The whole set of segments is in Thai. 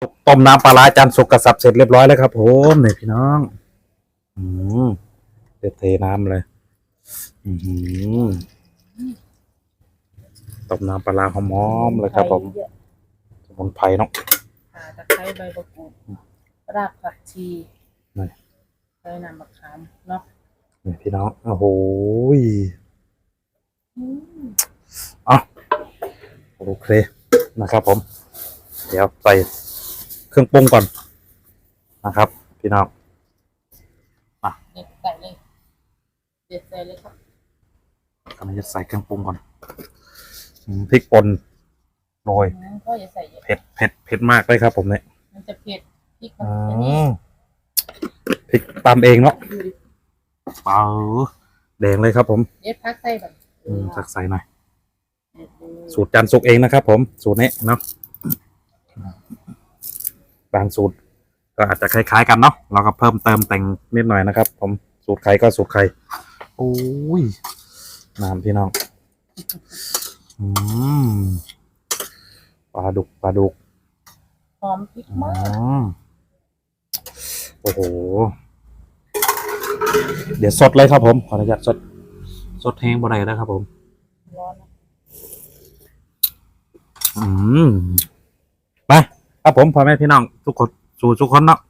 ต้มน้ำปลาร้าจานสุกกระสับเสร็จเรียบร้อยแล้วครับผมนี่พี่น้อง อืมเดี๋ยวเทน้ำเลย อืมต้มน้ำปลาร้าหอมๆเลยครับ ผมเยอะสมุนไพรเนาะข่าตะไคร้ใบมะกรูดรากผักชีนี่ใส่น้ำมะขามเนาะนี่พี่น้องโอ้โหยอืมอะโอเคนะครับ ผม เดี๋ยวใส่ เครื่องปรุงก่อนนะครับ พี่น้องเด็ดใส่เลยเด็ดใส่เลยครับกำลังจะใส่เครื่องปรุงก่อนอืมพริกป่นโรยอืมก็อย่าใส่เยอะเผ็ดเผ็ดเผ็ดมากเลยครับ ผมเนี่ยมันจะเผ็ดพริกมันอือันนี้มพริกตามเองเนาะดูดิเปล่าแดงเลยครับ ผมเด็ดพักใส่แบบอืมสักใส่หน่อยเด็ดดูสูตรจันสุกเองนะครับผมสูตรนี้เนาะ บางสูตรก็อาจจะคล้ายๆกันเนาะเราก็เพิ่มเติมแต่งนิดหน่อยนะครับ ผมสูตรใครก็สูตรใครโอ้ยน้ำพี่น้องอืมปลาดุกปลาดุกหอมพริกอืมาก มโอ้โห เดี๋ยวสดเลยครับผม ขออนุญาตสด สดแห้งบ่ได้นะครับผม ร้อนนะ อืม มา ครับผมพ่อแม่พี่น้องทุกคนสู่ทุกคนเนาะ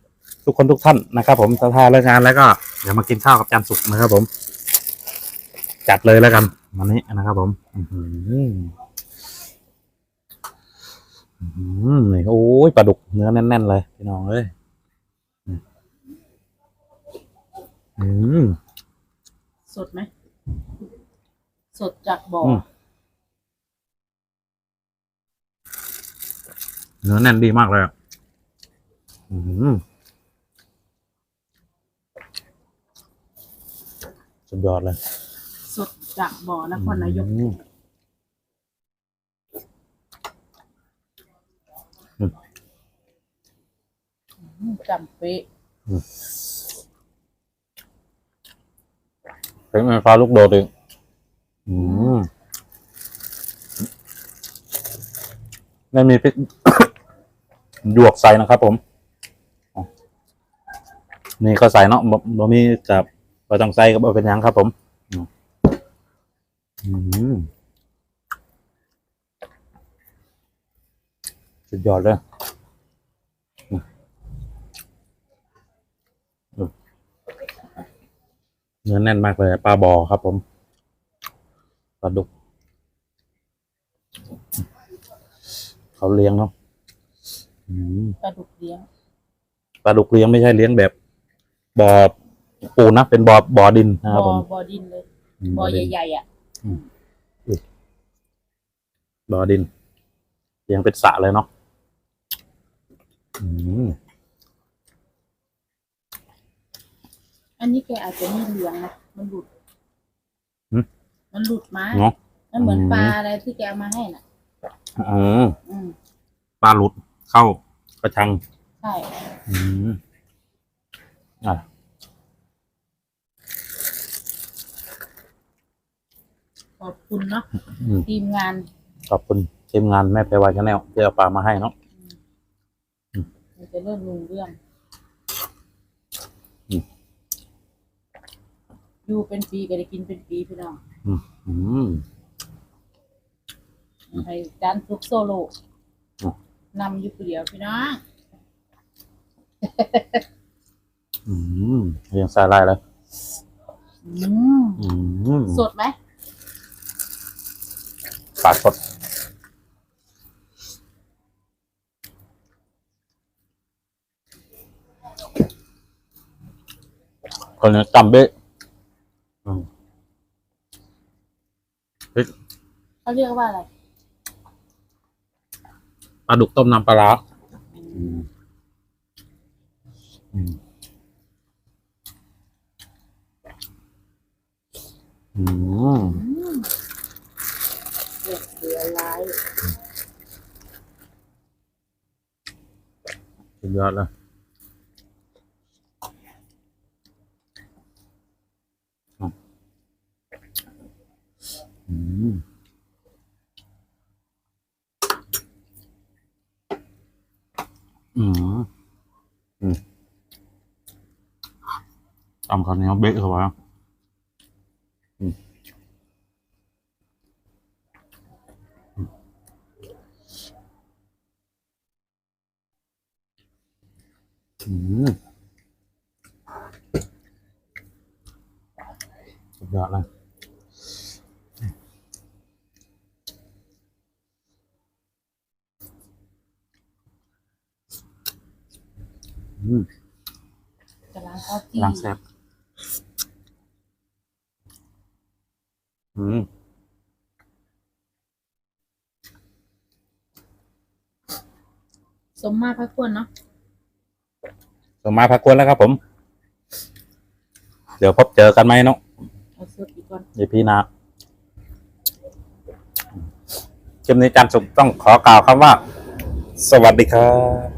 ทุกคนทุกท่านนะครับผมถ้าทานเลิกงานแล้วก็เดี๋ยวมากินข้าวกับจานสุกนะครับผม จัดเลยแล้วกันวันนี้นะครับผมอือหืออื้อหือนี่โอ้ยปลาดุกเนื้อแน่น ๆ เลยพี่น้องเอ้ยอืมอืมสดไหม สดจากบ่ออ ม เนื้อแน่นดีมากเลยอะอืมสุดยอดเลย สดจากบ่อนครนายกอืมอืมจำเป๊ะเป็นไฟฟ้าลูกโดดอีกอืมไม่มีพริก หยวกใส่นะครับผมนี่ก็ใส่เนาะบ่บ่มีกับบ่ต้องใส่กับเป็นยังครับผมอืมสุดยอดเลยเนื้อแน่นมากเลยปลาบอครับผมปลาดุกเขาเลี้ยงเนาะ ปลาดุกเลี้ยงปลาดุกเลี้ยงไม่ใช่เลี้ยงแบบบ่อปูนนะเป็นบ่อบ่อดินนะครับบ่ผอม บ่อดินเลยมบ่อดิน ใหญ่ๆอะบ่อดินเลี้ยงเป็นสระเลยเนาะอืมอันนี้แกอาจจะไม่เลี้ยงนะมันหลุดมันหลุดมาเนาะ มันเหมือนอืม ปลาอะไรที่แกเอามาให้น่ะ อืมอืมปลาหลุด เข้ากระชัง ใช่อืมอะขอบคุณเนาะอืมทีมงานขอบคุณทีมงานแม่ไปวายชาแนลที่เอาปลามาให้เนาะ มันจะเริ่มลุงเรื่อง อืม อยู่เป็นปีก็ได้กินเป็นปีพี่น้องอืมให้จานฟลุกโซโล่อืม นำอยู่ผู้เดียวพี่น้องอืมเรียงสายลายเลยอืมอืมสดไหมปลาสดคนนี้จำเบ๊ะอืม เขาเรียกว่าอะไร ปลาดุกต้มน้ำปลาร้าอืมอืมอืมอืมเดือดเดือดร้าย สุดยอดเลย อืมอืมตำข้าวเหนียวเบ๊ะเข้าไปอืมอืมสุดยอดเลยอืม จะล้างข้าวจี่ล้างแซ่บอืมสมมาพักควรเนาะสมมาพักควรแล้วครับผม เดี๋ยวพบเจอกันไหมเนาะเอาสดอีกก่อนยีพี่นะคลิปนี้จันทร์สุขต้องขอกล่าวคำว่า สวัสดีครับ